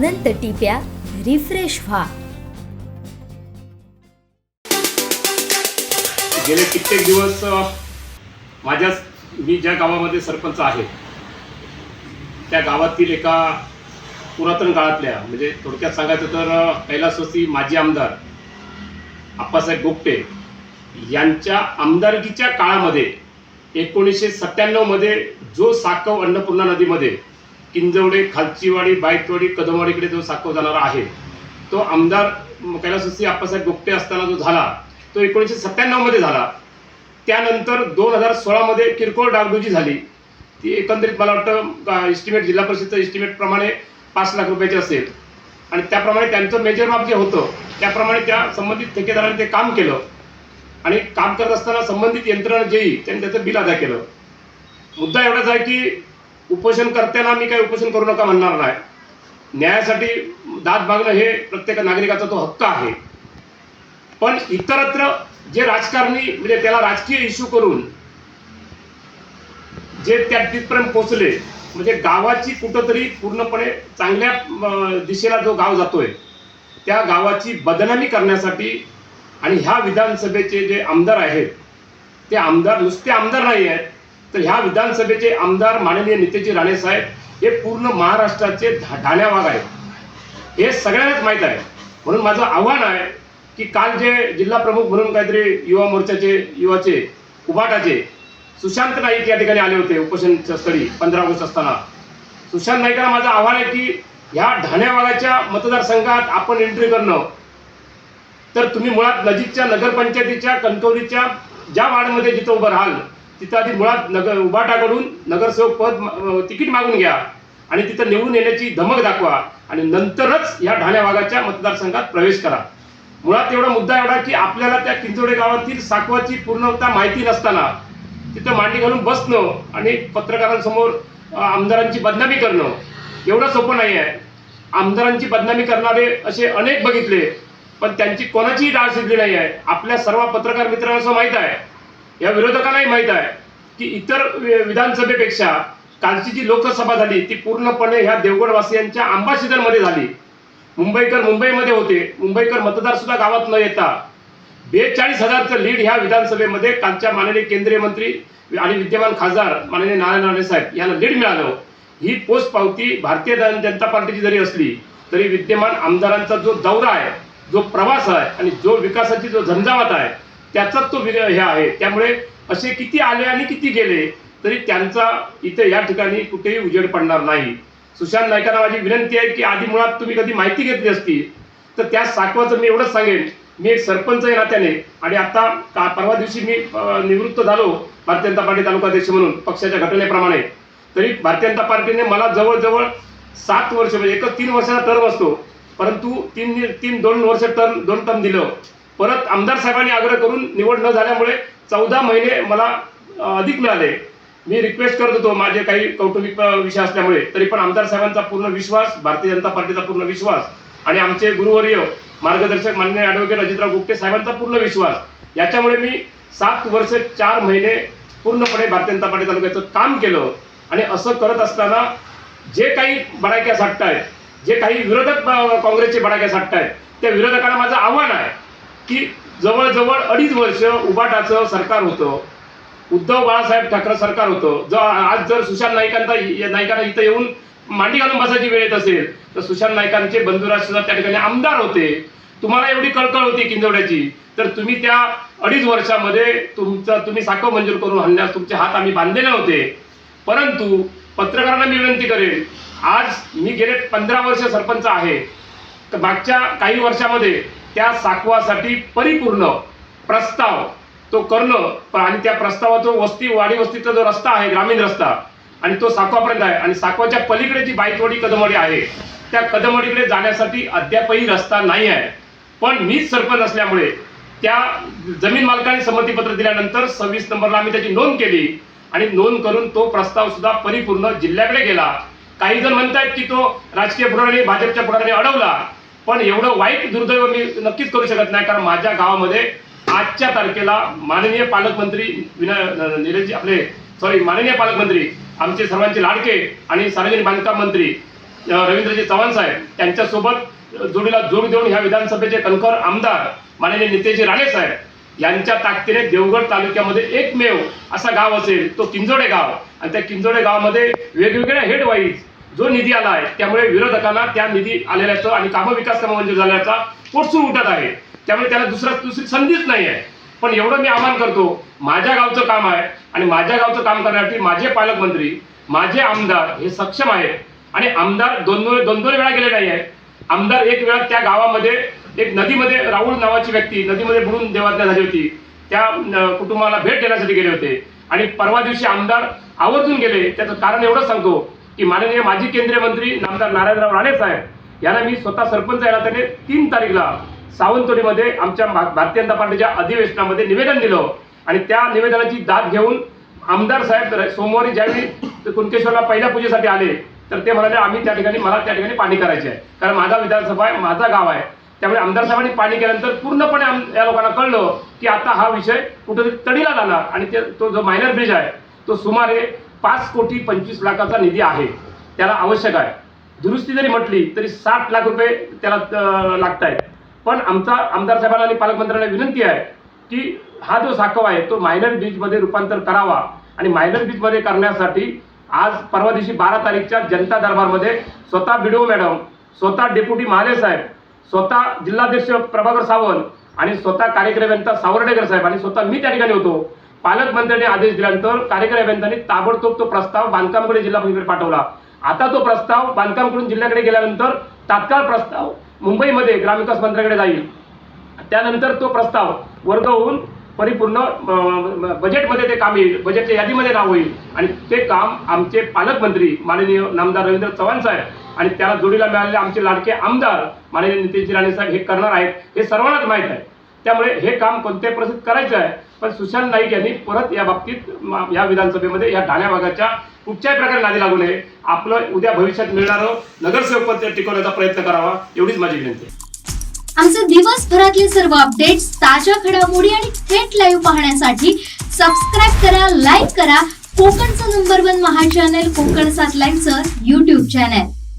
अनंत टिप्या refresh व्हा. गेले कित्येक दिवस माझ्या मी ज्या गावामध्ये सरपंच आहे त्या गावातील एका पुरातन काळातल्या म्हणजे थोडक्यात सांगायचं तर कैलासवासी माजी आमदार आप्पासाहेब गोपटे यांच्या आमदारकीच्या काळामध्ये एकोणीसशे सत्त्याण्णवमध्ये जो साकव अन्नपूर्णा नदीमध्ये किंजवडे खालचीवाडी बायतवाडी कदमवाडीकडे जो साखव जाणारा आहे तो आमदार कैलासवासी आप्पासाहेब गुप्ते असताना जो झाला तो एकोणीसशे सत्त्याण्णवमध्ये झाला. त्यानंतर दोन हजार सोळामध्ये किरकोळ डागडुजी झाली. ती एकंदरीत मला वाटतं इस्टिमेट जिल्हा परिषदचं इस्टिमेटप्रमाणे पाच लाख रुपयाची असेल. आणि त्याप्रमाणे त्यांचं मेजर माप जे होतं त्याप्रमाणे त्या संबंधित ठेकेदाराने ते काम केलं. आणि काम करत असताना संबंधित यंत्रणा जेही त्यांनी त्याचं बिल अदा केलं. मुद्दा एवढाच आहे की उपोषण करताना मी काही उपोषण करू नका म्हणणार नाही. न्यायासाठी दात मागणं हे प्रत्येक नागरिकाचा तो हक्क आहे. पण इतरत्र जे राजकारणी म्हणजे त्याला राजकीय इश्यू करून जे त्या तिथपर्यंत पोहोचले म्हणजे गावाची कुठंतरी पूर्णपणे चांगल्या दिशेला जो गाव जातोय त्या गावाची बदनामी करण्यासाठी आणि ह्या विधानसभेचे जे आमदार आहेत ते आमदार नुसते आमदार नाही आहेत तर ह्या विधानसभेचे आमदार माननीय नितेजी राणे साहेब हे पूर्ण महाराष्ट्राचे धा- ढाण्यावाग आहेत. हे सगळ्यांनाच माहीत आहे. म्हणून माझं आव्हान आहे की काल जे जिल्हा प्रमुख म्हणून काहीतरी युवा मोर्चाचे युवाचे उभाटाचे सुशांत नाईक या ठिकाणी आले होते उपोषणच्या स्थळी पंधरा ऑगस्ट असताना. सुशांत नाईकांना माझं आव्हान आहे की ह्या ढाण्यावागाच्या मतदारसंघात आपण एंट्री करणं. तर तुम्ही मुळात नजीकच्या नगरपंचायतीच्या कणकवलीच्या ज्या वार्डमध्ये जिथं उभं राहाल तिथं आधी मुळात नगर उभाटाकडून नगरसेवक पद तिकीट मागून घ्या. आणि तिथं निवडून येण्याची धमक दाखवा. आणि नंतरच या ढाण्या भागाच्या मतदारसंघात प्रवेश करा. मुळात एवढा मुद्दा एवढा की आपल्याला त्या किंचोडे गावातील साकवाची पूर्णता माहिती नसताना तिथं मांडी घालून बसणं आणि पत्रकारांसमोर आमदारांची बदनामी करणं एवढं सोपं नाही आहे. आमदारांची बदनामी करणारे असे अनेक बघितले पण त्यांची कोणाचीही डाळ शिजली नाही आहे. आपल्या सर्व पत्रकार मित्रांना असं माहीत आहे. या विरोधकांनाही माहीत आहे की इतर विधानसभेपेक्षा कालची जी लोकसभा झाली ती पूर्णपणे ह्या देवगडवासियांच्या अंबाशिदरमध्ये झाली. मुंबईकर मुंबईमध्ये होते. मुंबईकर मतदार सुद्धा गावात न येता बेचाळीस हजारचं लीड ह्या विधानसभेमध्ये कालच्या माननीय केंद्रीय मंत्री आणि विद्यमान खासदार माननीय नारायण राणे साहेब यांना लीड मिळालं. ही पोस्ट पावती भारतीय जनता पार्टीची जरी असली तरी विद्यमान आमदारांचा जो दौरा आहे जो प्रवास आहे आणि जो विकासाची जो झंझावात आहे त्याचाच तो विग- हे आहे. त्यामुळे असे किती आले आणि किती गेले तरी त्यांचा इथे या ठिकाणी कुठेही उजेड पडणार नाही. सुशांत नायकांना माझी विनंती आहे की आधी मुळात तुम्ही कधी माहिती घेतली असती तर त्या साकवाचं मी एवढंच सांगेन. मी एक सरपंच आहे नात्याने आणि आता का परवा दिवशी मी निवृत्त झालो भारतीय जनता पार्टी तालुकाध्यक्ष म्हणून पक्षाच्या घटनेप्रमाणे. तरी भारतीय जनता पार्टीने मला जवळजवळ सात वर्ष म्हणजे एकच तीन वर्षाचा टर्म असतो. परंतु तीन तीन दोन वर्ष टर्म दोन टर्म दिलं. परत आमदार साहेबांनी आग्रह करून निवड न झाल्यामुळे चौदा महिने मला अधिक मिळाले. मी रिक्वेस्ट करत होतो माझे काही कौटुंबिक विषय असल्यामुळे. तरी पण आमदार साहेबांचा पूर्ण विश्वास भारतीय जनता पार्टीचा पूर्ण विश्वास आणि आमचे गुरुवर्य मार्गदर्शक माननीय ॲडव्होकेट अजितराव गुप्ते साहेबांचा पूर्ण विश्वास. याच्यामुळे मी सात वर्ष चार महिने पूर्णपणे भारतीय जनता पार्टी तालुक्याचं काम केलं आणि असं करत असताना जे काही बडाक्या आहेत जे काही विरोधक काँग्रेसचे बडाक्या आहेत त्या विरोधकांना माझं आव्हान आहे. की जवळजवळ अडीच वर्ष उबाटाचं सरकार होतं. उद्धव बाळासाहेब ठाकरे सरकार होतं. जर आज जर सुशांत नाईकांचा नाईकांना इथं येऊन मांडी घालून बसायची वेळ येत असेल तर सुशांत नाईकांचे बंधुराज सुद्धा त्या ठिकाणी आमदार होते. तुम्हाला एवढी कळकळ होती किंजवड्याची. तर तुम्ही त्या अडीच वर्षामध्ये तुमचं तुम्ही साखव मंजूर करून आणण्यास तुमचे हात आम्ही बांधलेले होते. परंतु पत्रकारांना मी विनंती करेन आज मी गेले पंधरा वर्ष सरपंच आहे. तर मागच्या काही वर्षामध्ये त्या साकवासाठी परिपूर्ण प्रस्ताव तो करणं पण आणि त्या प्रस्तावाचा वस्ती वाडी वस्तीचा जो रस्ता आहे ग्रामीण रस्ता आणि तो साकवापर्यंत आहे. आणि साकवाच्या पलीकडे जी बाईकवाडी कदमवाडी आहे त्या कदमवाडीकडे जाण्यासाठी अद्यापही रस्ता नाही आहे. पण मीच सरपंच असल्यामुळे त्या जमीन मालकाने संमतीपत्र दिल्यानंतर सव्वीस नंबरला आम्ही त्याची नोंद केली. आणि नोंद करून तो प्रस्ताव सुद्धा परिपूर्ण जिल्ह्याकडे गेला. काही जण म्हणतायत की तो राजकीय पुढाऱ्याने भाजपच्या पुढाऱ्याने अडवला. पण एवढं वाईट दुर्दैव मी नक्कीच करू शकत नाही कारण माझ्या गावामध्ये आजच्या तारखेला माननीय पालकमंत्री विनय निरजी आपले सॉरी माननीय पालकमंत्री आमचे सर्वांचे लाडके आणि सार्वजनिक बांधकाम मंत्री रवींद्रजी चव्हाण साहेब त्यांच्यासोबत जोडीला जोड देऊन ह्या विधानसभेचे कणखर आमदार माननीय नितेशजी राणे साहेब यांच्या ताकदीने देवगड तालुक्यामध्ये एकमेव असा गाव असेल तो किंजोडे गाव. आणि त्या किंजोडे गावामध्ये वेगवेगळ्या हेडवाईज जो निधी आला आहे त्यामुळे विरोधकांना त्या निधी आलेल्याचं आणि कामं विकास कामं मंजूर झाल्याचा पोटसून उठत आहे. त्यामुळे त्याला दुसरा दुसरी संधीच नाही आहे. पण एवढं मी आवाहन करतो माझ्या गावचं काम आहे आणि माझ्या गावचं काम करण्यासाठी माझे पालकमंत्री माझे आमदार हे सक्षम आहेत. आणि आमदार दोन दोन दोन दोन वेळा गेले नाही आहे आमदार एक वेळा त्या गावामध्ये एक नदीमध्ये राहुल नावाची व्यक्ती नदीमध्ये बुडून देवाज्ञा झाली होती. त्या कुटुंबाला भेट देण्यासाठी गेले होते. आणि परवा दिवशी आमदार आवर्जून गेले. त्याचं कारण एवढंच सांगतो की माननीय माजी केंद्रीय मंत्री नामदार नारायणराव राणे साहेब यांना मी स्वतः सरपंच यायला त्याने तीन तारीखला सावंतवाडीमध्ये आमच्या भारतीय जनता पार्टीच्या अधिवेशनामध्ये निवेदन दिलं आणि त्या निवेदनाची दाद घेऊन आमदार साहेब सोमवारी ज्यावेळी कुणकेश्वरला पहिल्या पूजेसाठी आले तर ते म्हणाले आम्ही त्या ठिकाणी मला त्या ठिकाणी पाणी करायचे आहे. कारण माझा विधानसभा आहे माझा गाव आहे. त्यामुळे आमदार साहेबांनी पाणी केल्यानंतर पूर्णपणे आम- या लोकांना कळलं की आता हा विषय कुठेतरी तडीला झाला आणि ते तो जो मायनर ब्रिज आहे तो सुमारे पाच कोटी पंचवीस लाखाचा निधी आहे. त्याला आवश्यक आहे. दुरुस्ती जरी म्हटली तरी साठ लाख रुपये त्याला लागत आहेत पण आमचा आमदार साहेबांना आणि पालकमंत्र्यांना विनंती आहे की हा जो साखव आहे तो मायनर बीचमध्ये रूपांतर करावा. आणि मायनर बीचमध्ये करण्यासाठी आज परवा दिवशी बारा तारीखच्या जनता दरबारमध्ये स्वतः बिडो मॅडम स्वतः डेप्युटी महाले साहेब स्वतः जिल्हाध्यक्ष प्रभाकर सावंत आणि स्वतः कार्यक्रम अभियंता सावर्डेकर साहेब आणि स्वतः मी त्या ठिकाणी होतो. पालकमंत्र्यांनी आदेश दिल्यानंतर कार्यकारी अभियंत्यांनी ताबडतोब तो प्रस्ताव बांधकामकडे जिल्हा परिषदेकडे पाठवला. आता तो प्रस्ताव बांधकामकडून जिल्ह्याकडे गेल्यानंतर तात्काळ प्रस्ताव मुंबईमध्ये ग्रामविकास मंत्र्याकडे जाईल. त्यानंतर तो प्रस्ताव वर्ग होऊन परिपूर्ण बजेटमध्ये ते काम येईल. बजेटच्या यादीमध्ये नाव होईल. आणि ते काम आमचे पालकमंत्री माननीय नामदार रवींद्र चव्हाण साहेब आणि त्याला जोडीला मिळालेले आमचे लाडके आमदार माननीय नितीनजी राणे साहेब हे करणार आहेत हे सर्वांनाच माहीत आहे. त्यामुळे हे काम कोणत्याही परिस्थितीत करायचं आहे. पण सुशांत नाईक यांनी परत या बाबतीत या विधानसभेमध्ये या ठाण्या भागाच्या कुठच्याही प्रकारे नादी लागू नये. आपलं उद्या भविष्यात मिळणारं नगरसेवकपद टिकवण्याचा प्रयत्न करावा एवढीच माझी विनंती आहे. आमचे दिवसभरातले सर्व अपडेट्स ताज्या घडामोडी आणि थेट लाईव्ह पाहण्यासाठी सबस्क्राईब करा लाईक करा. कोकणचं नंबर वन महा चॅनल कोकण सात लाईनचं युट्यूब चॅनल